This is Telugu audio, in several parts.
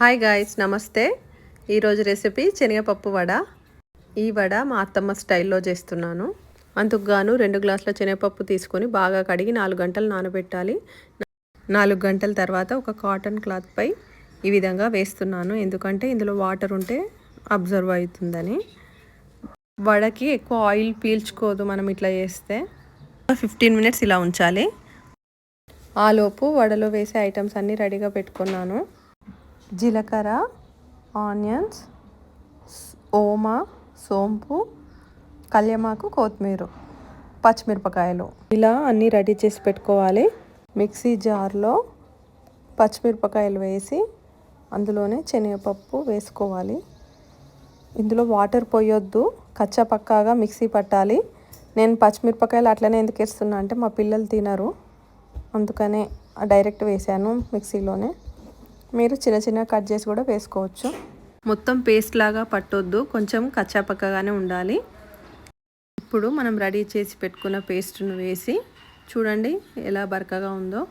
హాయ్ గాయస్ నమస్తే. ఈరోజు రెసిపీ శనగపప్పు వడ. ఈ వడ మా అత్తమ్మ స్టైల్లో చేస్తున్నాను. అందుకుగాను రెండు గ్లాసుల శనగపప్పు తీసుకొని బాగా కడిగి నాలుగు గంటలు నానబెట్టాలి. నాలుగు గంటల తర్వాత ఒక కాటన్ క్లాత్పై ఈ విధంగా వేస్తున్నాను. ఎందుకంటే ఇందులో వాటర్ ఉంటే అబ్జర్వ్ అవుతుందని. వడకి ఎక్కువ ఆయిల్ పీల్చుకోదు మనం ఇట్లా చేస్తే. ఫిఫ్టీన్ మినిట్స్ ఇలా ఉంచాలి. ఆలోపు వడలో వేసే ఐటమ్స్ అన్నీ రెడీగా పెట్టుకున్నాను. జీలకర్ర ఆనియన్స్ ఓమా సోంపు కళ్యమాకు కొత్తిమీర పచ్చిమిరపకాయలు. ఇలా అన్నీ రెడీ చేసి పెట్టుకోవాలి. మిక్సీ జార్లో పచ్చిమిరపకాయలు వేసి అందులోనే శనగపప్పు వేసుకోవాలి. ఇందులో వాటర్ పోయొద్దు. కచ్చా పక్కాగా మిక్సీ పట్టాలి. నేను పచ్చిమిరపకాయలు అట్లనే ఎందుకు వేస్తున్నా అంటే మా పిల్లలు తినరు. అందుకనే డైరెక్ట్ వేసాను మిక్సీలోనే. మీరు చిన్న చిన్న కట్ చేసి కూడా వేసుకోవచ్చు. మొత్తం పేస్ట్ లాగా పట్టొద్దు కొంచెం కచ్చాపక్కగానే ఉండాలి. ఇప్పుడు మనం రెడీ చేసి పెట్టుకున్న పేస్ట్ను వేసి చూడండి ఎలా బరకగా ఉందో.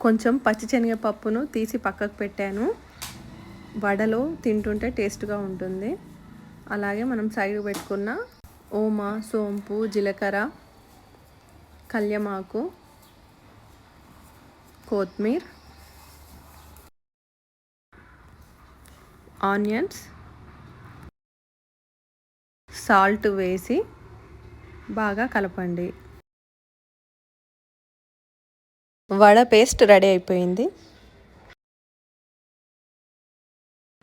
కొంచెం పచ్చి శనగపప్పును తీసి పక్కకు పెట్టాను. వడలో తింటుంటే టేస్ట్గా ఉంటుంది. అలాగే మనం సైడ్ పెట్టుకున్న ఓమా సోంపు జీలకర్ర కళ్యమాకు కొత్తిమీర ఆనియన్స్ సాల్ట్ వేసి బాగా కలపండి. వడ పేస్ట్ రెడీ అయిపోయింది.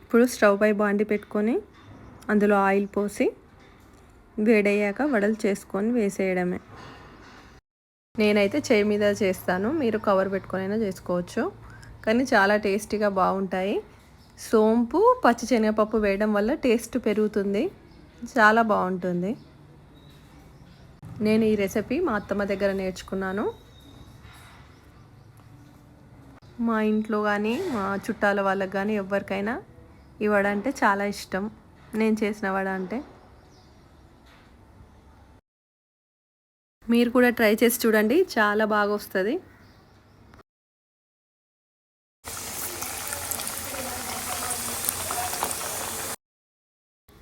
ఇప్పుడు స్టవ్ పై బాండి పెట్టుకొని అందులో ఆయిల్ పోసి వేడయ్యాక వడలు చేసుకొని వేసేయడమే. నేనైతే చేయి మీద చేస్తాను. మీరు కవర్ పెట్టుకొనైనా చేసుకోవచ్చు. కానీ చాలా టేస్టీగా బాగుంటాయి. సోంపు పచ్చి శనగపప్పు వేయడం వల్ల టేస్ట్ పెరుగుతుంది. చాలా బాగుంటుంది. నేను ఈ రెసిపీ మా అత్తమ్మ దగ్గర నేర్చుకున్నాను. మా ఇంట్లో కానీ మా చుట్టాల వాళ్ళకి కానీ ఎవరికైనా ఈ వడ అంటే చాలా ఇష్టం. నేను చేసిన వడ అంటే. మీరు కూడా ట్రై చేసి చూడండి. చాలా బాగా వస్తుంది.